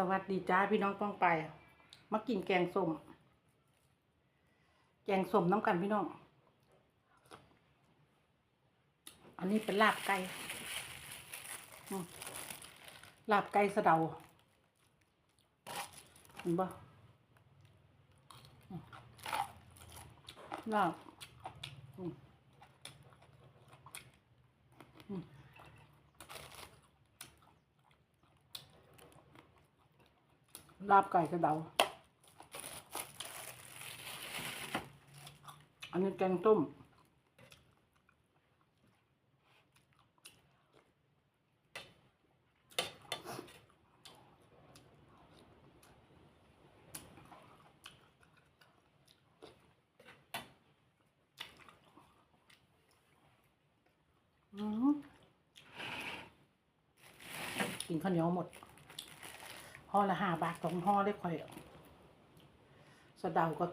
สวัสดีจ้าพี่น้องป้องไปมากินแกงส้ม แกงส้มน้ำกันพี่น้อง อันนี้เป็นลาบไก่ลาบไก่สะเดาเห็นปะลาบอืมอืม ลาบไก่สะเดา อันนี้แกงต้มอืมกินข้าวเหนียวหมด ห่อละห้าบาทสองห่อได้ค่อยสะเดาก็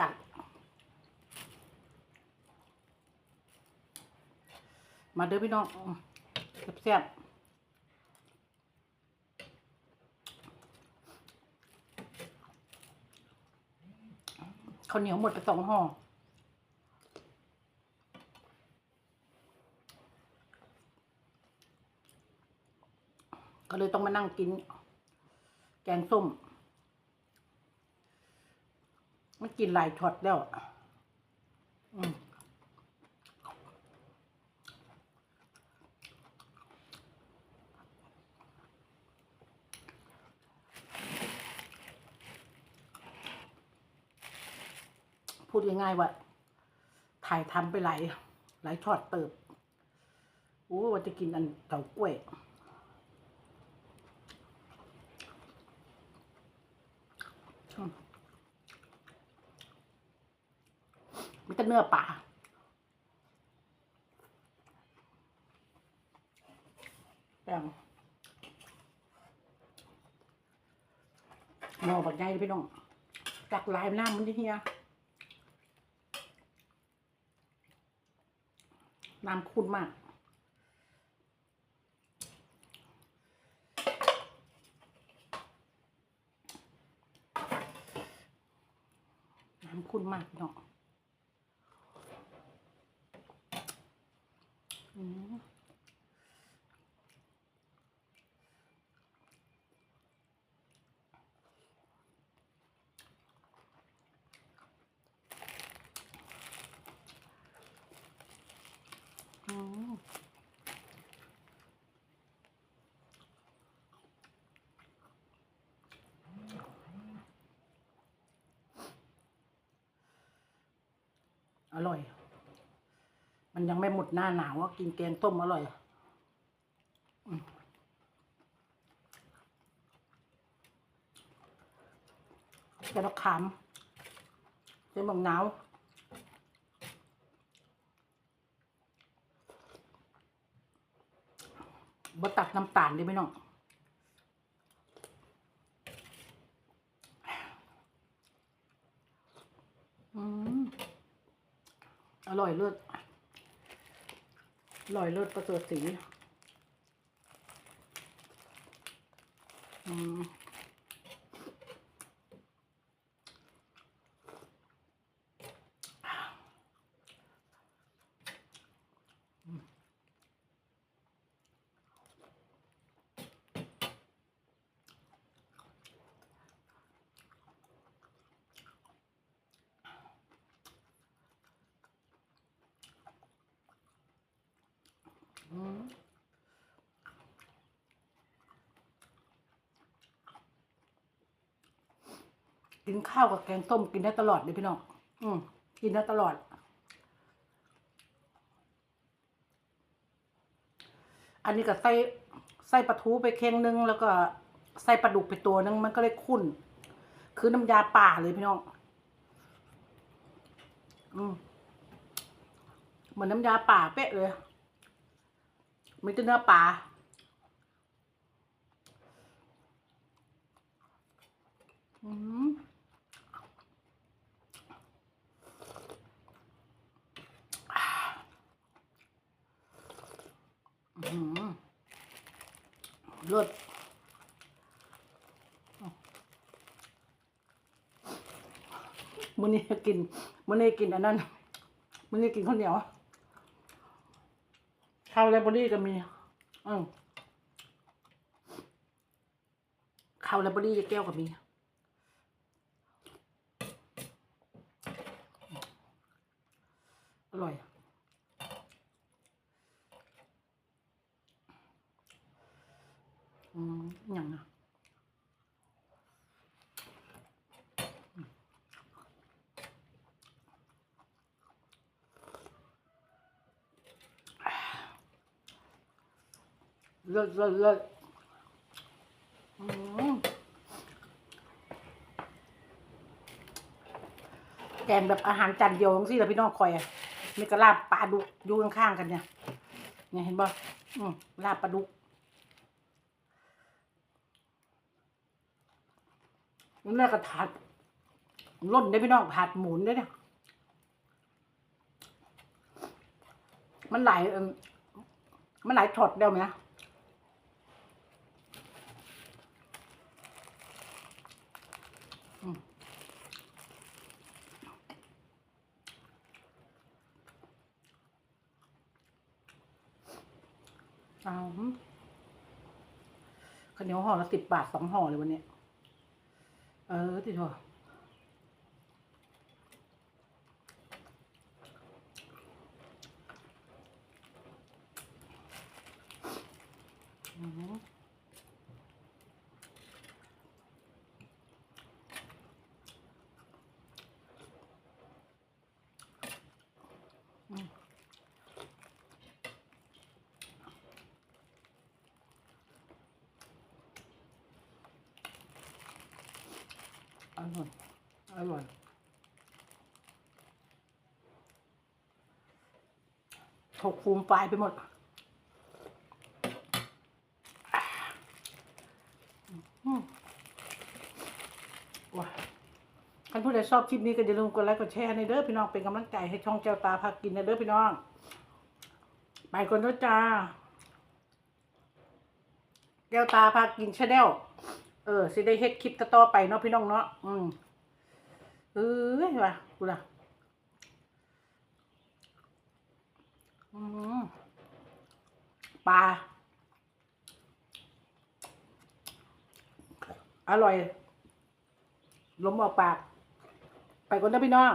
กัดมาเด้อพี่น้องแซ่บข้าวเหนียวหมดไปสองห่อก็เลยต้องมานั่งกิน แกงส้ม มันกินหลายช็อตแล้ว อืมพูดง่ายๆว่า ถ่ายทำไปหลาย หลายช็อตเติบโอ้ว่าจะกินอันเก่ากล้วย อืม มีแต่เนื้อป่าแป้งหม้อบักใหญ่พี่น้องจากลายน้ำมันที่เฮียน้ำขุ่นมาก น้ำข้นมากพี่น้องอืมอืม อร่อย มันยังไม่หมดหน้าหนาวกินแกงต้มอร่อยแกงขามเส้นบางนาวบตักน้ำตาลได้ไหมน้องอืม ลอยเลิศอดลอยเลิศประเสริฐสี อืม กินข้าวกับแกงต้มกินได้ตลอดเลยพี่น้องอืมกินได้ตลอด อันนี้ก็ใส่ใส่ปลาทูไปเค็งนึงแล้วก็ใส่ปลาดุกไปตัวนึงมันก็เลยขุ่น คือน้ำยาป่าเลยพี่น้อง อืมเหมือนน้ำยาป่าเป๊ะเลย มีแต่เนื้อปลาอืมรสมื้อนี่กินมื้อนี่กินอันนั้นมื้อนี่กินข้าวเหนียว ข้าวไรบอรี่ก็มีอืมข้าวไรบอรี่แก้วก็มีอร่อยอืมอย่างนะ เลิศเลิศเลิศอืมแกงแบบอาหารจานเดียวทั้งที่เราพี่น้องคอยอะมีกระลาบปลาดุกอยู่ข้างๆกันเนี่ยเนี่ยเห็นบ่อืมลาบปลาดุกนี่แม่ก็ถาดล่นได้พี่น้องถาดหมุนได้เนี่ยมันหลายมันหลายช็อตเดียวไหมอืมเอาหืมข้าวเหนียวห่อละสิบบาทสองห่อเลยวันนี้ เออติดหัวอืมอืม ร่อยอร่อยถกฟูมไฟไปหมดอืมว้าท่านผู้ใดชอบคลิปนี้ก็อย่าลืมกดไลค์กดแชร์ในเด้อพี่น้องเป็นกำลังใจให้ช่องเจ้าตาพากินในเด้อพี่น้อง ไปก่อนเด้อจ้าแก้วตาพากินชาแนล เออสิได้เฮ็ดคลิปต่อไปเนาะพี่น้องเนาะอืมเอ้ยว่ะกูล่ะอืมปลา อร่อยล้มออกปาก ไปก่อนนะพี่น้อง